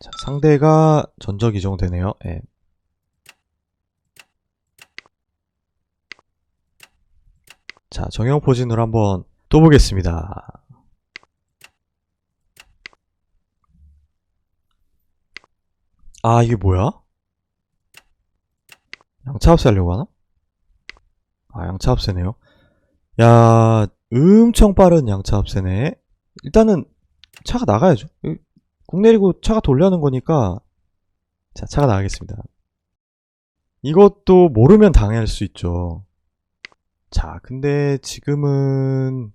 자, 상대가 전적 이정 되네요. 예. 자, 정형 포진으로 한번 또 보겠습니다. 아, 이게 뭐야? 양차 합세 하려고 하나? 아, 양차 합세네요. 야, 엄청 빠른 양차 합세네. 일단은 차가 나가야죠. 이- 국 내리고 차가 돌려는 거니까 자, 차가 나가겠습니다. 이것도 모르면 당할 수 있죠. 자, 근데 지금은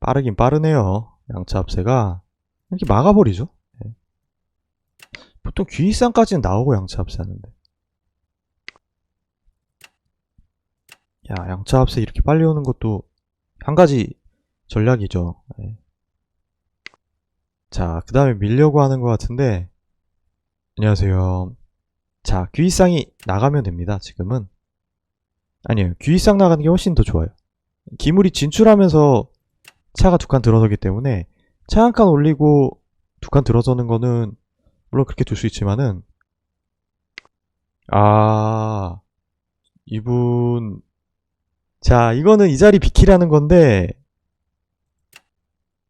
빠르긴 빠르네요. 양차 합세가 이렇게 막아버리죠. 예. 보통 귀이상까지는 나오고 양차 합세 하는데. 야, 양차 합세 이렇게 빨리 오는 것도 한 가지 전략이죠. 예. 자, 그 다음에 밀려고 하는 것 같은데, 안녕하세요. 자, 귀이상이 나가면 됩니다, 지금은. 아니에요. 귀이상 나가는 게 훨씬 더 좋아요. 기물이 진출하면서 차가 두 칸 들어서기 때문에 차 한 칸 올리고 두 칸 들어서는 거는 물론 그렇게 둘 수 있지만은 아 이분 자 이거는 이 자리 비키라는 건데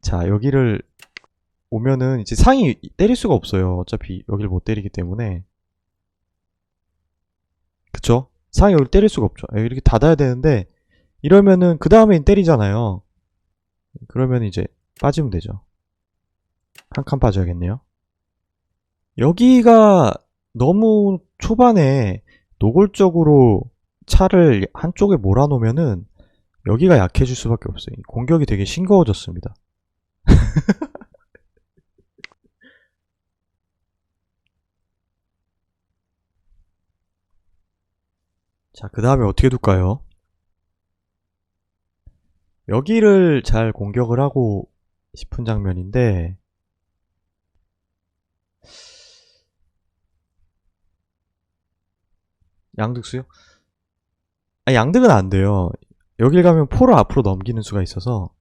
자 여기를 오면은 이제 상이 때릴 수가 없어요. 어차피 여기를 못 때리기 때문에. 그쵸? 상이 여기를 때릴 수가 없죠. 이렇게 닫아야 되는데 이러면은 그 다음에 때리잖아요. 그러면 이제 빠지면 되죠. 한 칸 빠져야겠네요. 여기가 너무 초반에 노골적으로 차를 한쪽에 몰아놓으면은 여기가 약해질 수밖에 없어요. 이 공격이 되게 싱거워졌습니다. 자, 그 다음에 어떻게 둘까요? 여기를 잘 공격을 하고 싶은 장면인데, 양득수요? 아, 양득은 안 돼요. 여길 가면 포를 앞으로 넘기는 수가 있어서.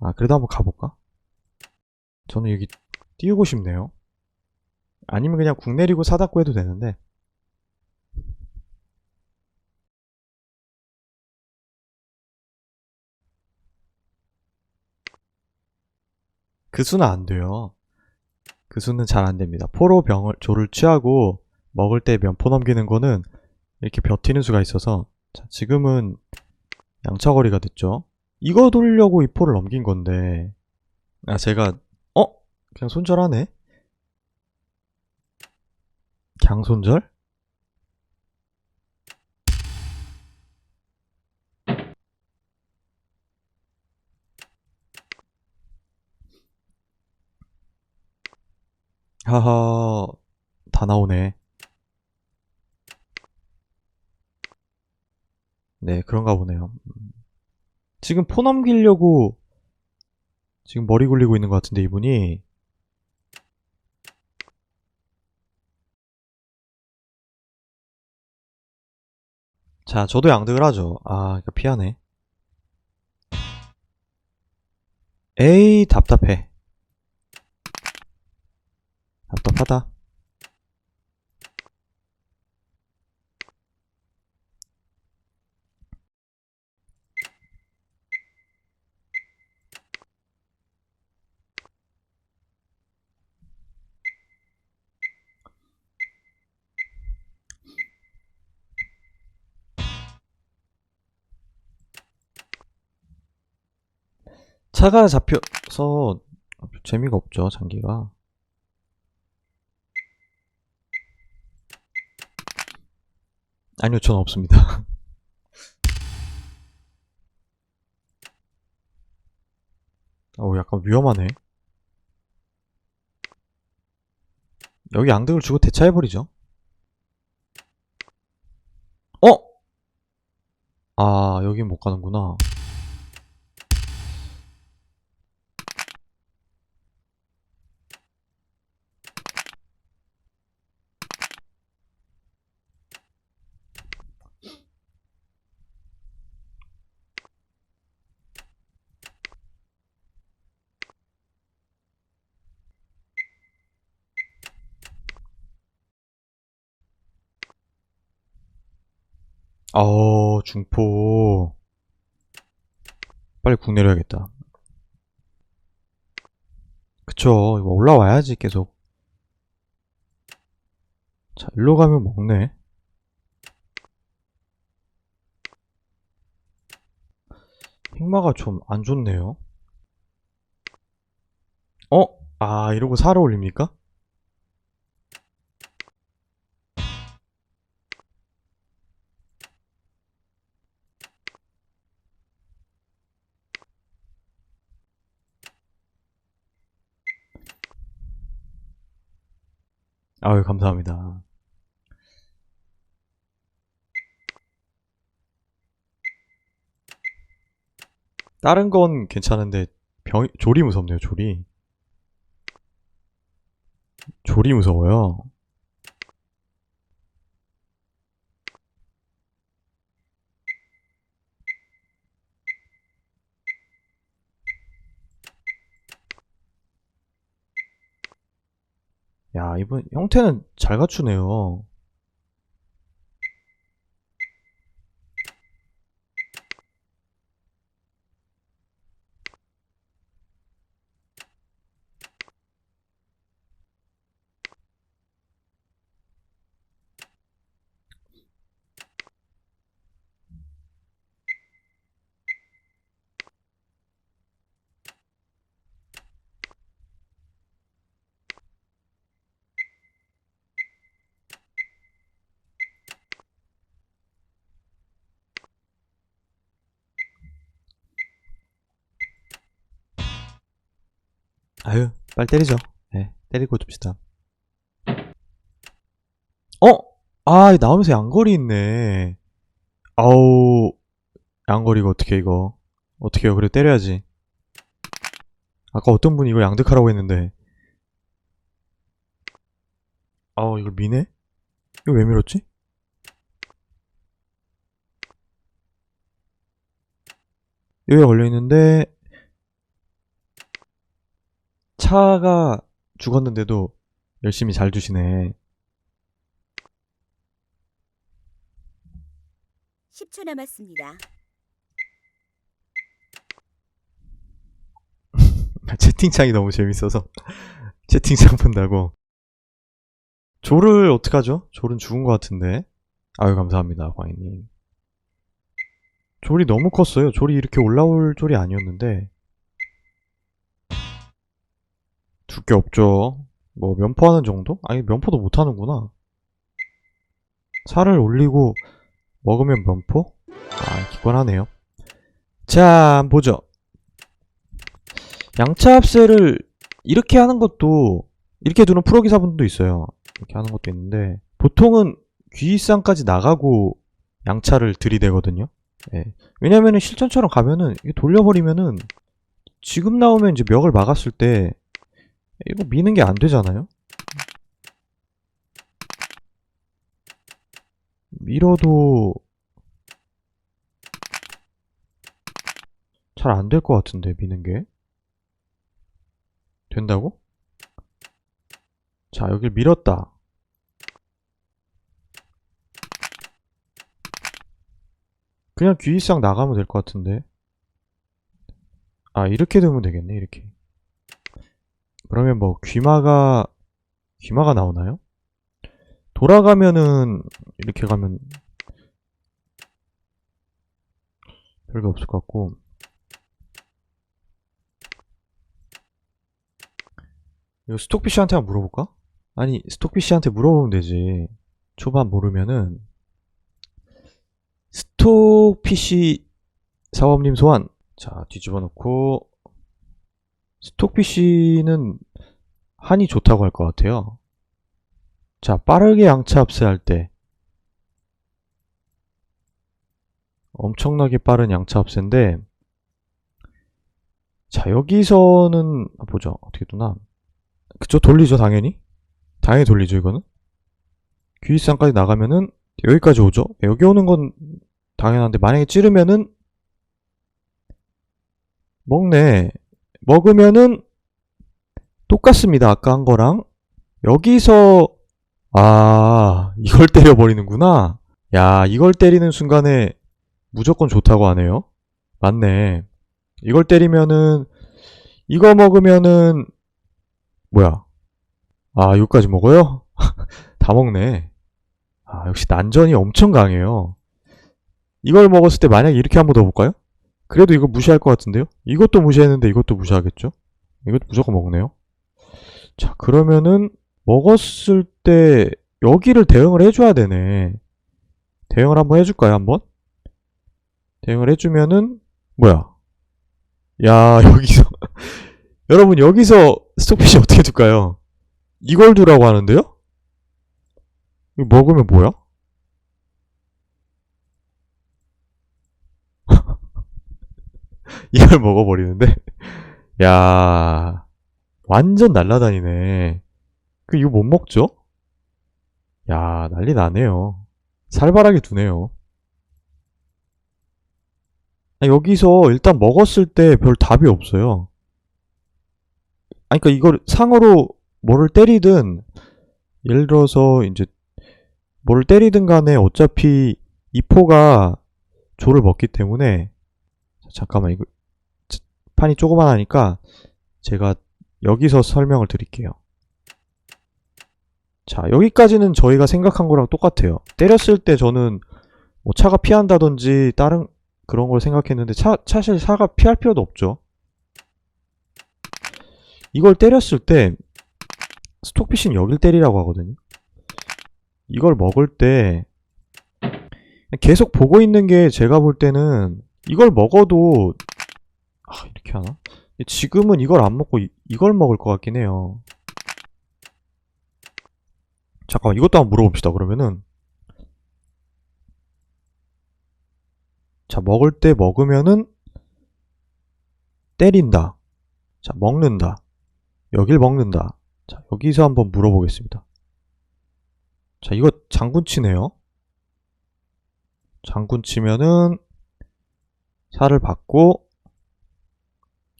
아, 그래도 한번 가볼까? 저는 여기 띄우고 싶네요. 아니면 그냥 궁 내리고 사다구 해도 되는데. 그 수는 안 돼요. 그 수는 잘 안 됩니다. 포로 병을, 조를 취하고 먹을 때 면포 넘기는 거는 이렇게 버티는 수가 있어서 자, 지금은 양차거리가 됐죠. 이거 돌려고 이 포를 넘긴 건데 아 제가 어? 그냥 손절하네? 그냥 손절? 하하 다 나오네. 네, 그런가 보네요. 음. 지금 포 넘기려고 지금 머리 굴리고 있는 것 같은데 이분이 자, 저도 양득을 하죠. 아, 피하네. 에이, 답답해. 답답하다. 차가 잡혀서 재미가 없죠, 장기가. 아니요, 전 없습니다. 어, 약간 위험하네. 여기 양득을 주고 대차해버리죠. 어? 아, 여긴 못 가는구나. 어, 중포. 빨리 국 내려야겠다. 그쵸. 이거 올라와야지, 계속. 자, 일로 가면 먹네. 흑마가 좀 안 좋네요. 어? 아, 이러고 살아 올립니까? 아유, 감사합니다. 다른 건 괜찮은데, 병, 조리 무섭네요, 조리. 조리 무서워요. 야, 이분 형태는 잘 갖추네요. 아유, 빨리 때리죠. 네, 때리고 둡시다. 어? 아, 나오면서 양거리 있네. 아우, 양거리가 어떻게 이거. 어떻게 해요? 그래, 때려야지. 아까 어떤 분이 이걸 양득하라고 했는데. 아우, 이걸 미네? 이거 왜 밀었지? 여기가 걸려있는데, 차가 죽었는데도 열심히 잘 주시네. 10초 남았습니다. 채팅창이 너무 재밌어서 채팅창 본다고. 조를 어떡하죠? 졸은 죽은 것 같은데. 아유 감사합니다 광희님. 졸이 너무 컸어요. 졸이 이렇게 올라올 졸이 아니었는데. 두께 없죠. 뭐 면포하는 정도? 아니 면포도 못하는구나. 살을 올리고 먹으면 면포? 아 기권하네요. 자 보죠. 양차 합세를 이렇게 하는 것도 이렇게 두는 프로기사분도 있어요. 이렇게 하는 것도 있는데 보통은 귀이쌍까지 나가고 양차를 들이대거든요. 예. 왜냐면은 실전처럼 가면은 돌려버리면은 지금 나오면 이제 멱을 막았을 때 이거 미는 게 안 되잖아요. 밀어도 잘 안 될 것 같은데 미는 게 된다고? 자 여길 밀었다 그냥 귀이쌍 나가면 될 것 같은데 아 이렇게 되면 되겠네 이렇게 그러면 뭐 귀마가 귀마가 나오나요? 돌아가면은 이렇게 가면 별게 없을 것 같고. 이거 스톡피쉬한테 한번 물어볼까? 아니 스톡피쉬한테 물어보면 되지. 초반 모르면은. 스톡피쉬 사범님 소환. 자 뒤집어 놓고 스톡피쉬는 한이 좋다고 할 것 같아요. 자 빠르게 양차 합세할 때. 엄청나게 빠른 양차 합세인데 자 여기서는 아, 보죠 어떻게 두나? 그쵸 돌리죠 당연히? 당연히 돌리죠 이거는? 귀이쌍까지 나가면은 여기까지 오죠? 여기 오는 건 당연한데 만약에 찌르면은 먹네 먹으면은 똑같습니다 아까 한 거랑 여기서 아 이걸 때려버리는구나 야, 이걸 때리는 순간에 무조건 좋다고 하네요. 맞네. 이걸 때리면은, 이거 먹으면은, 뭐야. 아, 이거까지 먹어요? 다 먹네. 아, 역시 난전이 엄청 강해요. 이걸 먹었을 때 만약에 이렇게 한 번 더 볼까요? 그래도 이거 무시할 것 같은데요? 이것도 무시했는데 이것도 무시하겠죠? 이것도 무조건 먹네요. 자, 그러면은, 먹었을 때, 여기를 대응을 해줘야 되네. 대응을 한번 해줄까요, 한번? 대응을 해주면은, 뭐야. 야, 여기서, 여러분, 여기서 스톡핏이 어떻게 둘까요? 이걸 두라고 하는데요? 이거 먹으면 뭐야? 이걸 먹어버리는데? 야, 완전 날라다니네. 그, 이거 못 먹죠? 야, 난리 나네요. 살벌하게 두네요. 아, 여기서 일단 먹었을 때 별 답이 없어요. 아니, 그니까 이걸 상으로 뭐를 때리든, 예를 들어서 이제 뭐를 때리든 간에 어차피 이 포가 조를 먹기 때문에 자, 잠깐만 이거 자, 판이 조그만하니까 제가 여기서 설명을 드릴게요. 자, 여기까지는 저희가 생각한 거랑 똑같아요. 때렸을 때 저는 뭐 차가 피한다든지 다른 그런 걸 생각했는데 차, 사실 차가 피할 필요도 없죠. 이걸 때렸을 때 스톡피쉬는 여길 때리라고 하거든요. 이걸 먹을 때 계속 보고 있는 게 제가 볼 때는 이걸 먹어도 아, 이렇게 하나? 지금은 이걸 안 먹고 이, 이걸 먹을 것 같긴 해요. 잠깐만 이것도 한번 물어봅시다. 그러면은 자 먹을 때 먹으면은 때린다. 자 먹는다. 여길 먹는다. 자 여기서 한번 물어보겠습니다. 자 이거 장군 치네요. 장군 치면은 살을 받고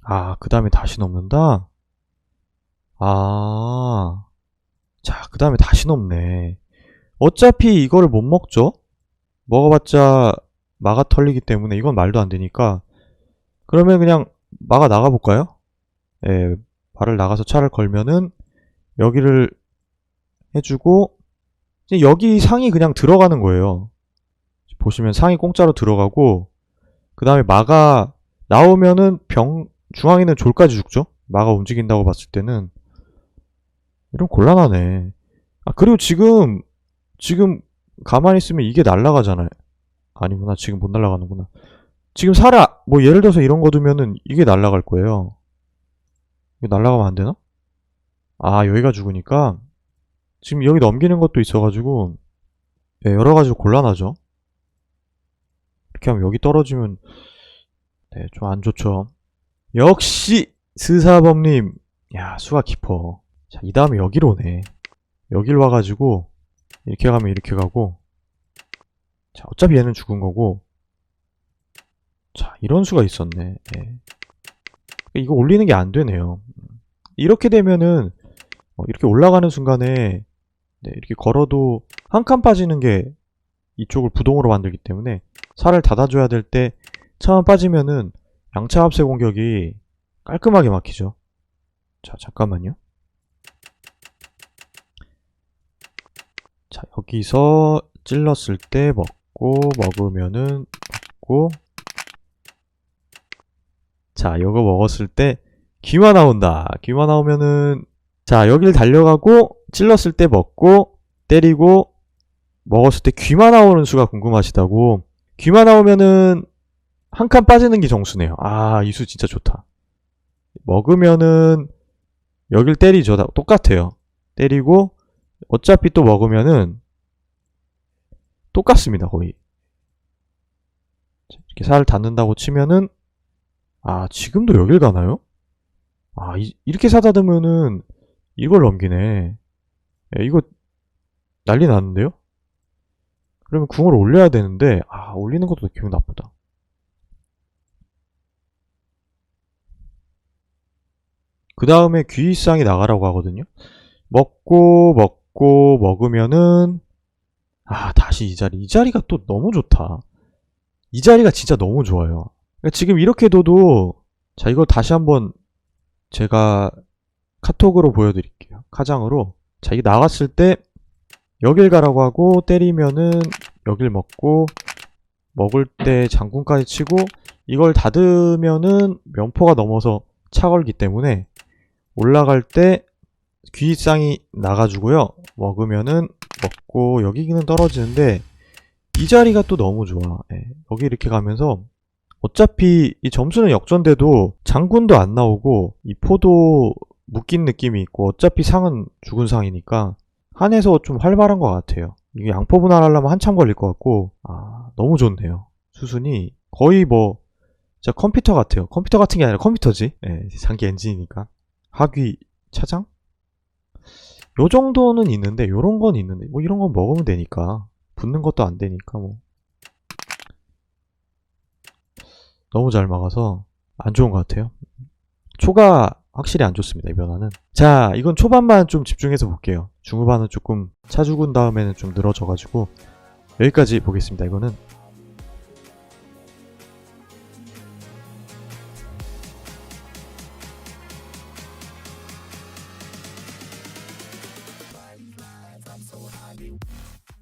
아, 그 다음에 다시 넘는다? 아, 자, 그 다음에 다시 넘네. 어차피 이거를 못 먹죠? 먹어봤자 마가 털리기 때문에 이건 말도 안 되니까. 그러면 그냥 마가 나가볼까요? 예, 발을 나가서 차를 걸면은 여기를 해주고, 여기 상이 그냥 들어가는 거예요. 보시면 상이 공짜로 들어가고, 그 다음에 마가 나오면은 병, 중앙에는 졸까지 죽죠? 마가 움직인다고 봤을 때는. 이런 곤란하네. 아, 그리고 지금, 지금 가만히 있으면 이게 날아가잖아요. 아니구나. 지금 못 날아가는구나. 지금 살아, 뭐 예를 들어서 이런 거 두면은 이게 날아갈 거예요. 이거 날아가면 안 되나? 아, 여기가 죽으니까. 지금 여기 넘기는 것도 있어가지고, 예, 여러 가지로 곤란하죠. 이렇게 하면 여기 떨어지면, 네, 좀 안 좋죠. 역시 스사범님. 야 수가 깊어. 자 이 다음에 여기로 오네. 여길 와가지고 이렇게 가면 이렇게 가고. 자 어차피 얘는 죽은 거고. 자 이런 수가 있었네. 예. 이거 올리는 게 안 되네요. 이렇게 되면은 어, 이렇게 올라가는 순간에 네, 이렇게 걸어도 한 칸 빠지는 게 이쪽을 부동으로 만들기 때문에 살을 닫아줘야 될 때 차만 빠지면은 양차 합세 공격이 깔끔하게 막히죠. 자, 잠깐만요. 자, 여기서 찔렀을 때 먹고, 먹으면은 먹고. 자, 이거 먹었을 때 귀마 나온다. 귀마 나오면은, 자, 여기를 달려가고, 찔렀을 때 먹고, 때리고, 먹었을 때 귀마 나오는 수가 궁금하시다고. 귀마 나오면은, 한 칸 빠지는 게 정수네요. 아, 이수 진짜 좋다. 먹으면은 여길 때리죠. 다 똑같아요. 때리고 어차피 또 먹으면은 똑같습니다. 거의. 이렇게 살을 닫는다고 치면은 아, 지금도 여길 가나요? 아, 이, 렇게 사다듬으면은 이걸 넘기네. 야, 이거 난리 났는데요? 그러면 궁을 올려야 되는데 아, 올리는 것도 기분 나쁘다. 그 다음에 귀이상이 나가라고 하거든요. 먹고 먹고 먹으면은 아, 다시 이 자리. 이 자리가 또 너무 좋다. 이 자리가 진짜 너무 좋아요. 그러니까 지금 이렇게 둬도, 자, 이걸 다시 한번 제가 카톡으로 보여드릴게요. 카장으로. 자, 이게 나갔을 때, 여길 가라고 하고, 때리면은, 여길 먹고, 먹을 때 장군까지 치고, 이걸 닫으면은, 면포가 넘어서 차 걸기 때문에, 올라갈 때, 귀쌍이 나가주고요. 먹으면은, 먹고, 여기는 떨어지는데, 이 자리가 또 너무 좋아. 예, 여기 이렇게 가면서, 어차피 이 점수는 역전돼도 장군도 안 나오고 이 포도 묶인 느낌이 있고 어차피 상은 죽은 상이니까 한에서 좀 활발한 것 같아요. 이게 양포 분할하려면 한참 걸릴 것 같고 아 너무 좋네요. 수순이 거의 뭐 진짜 컴퓨터 같아요. 컴퓨터 같은 게 아니라 컴퓨터지. 예, 장기 엔진이니까 하귀 차장? 요 정도는 있는데 요런 건 있는데 뭐 이런 건 먹으면 되니까 붙는 것도 안 되니까 뭐 너무 잘 막아서 안 좋은 것 같아요. 초가 확실히 안 좋습니다, 이 변화는. 자, 이건 초반만 좀 집중해서 볼게요. 중후반은 조금 차 죽은 다음에는 좀 늘어져 가지고 여기까지 보겠습니다, 이거는.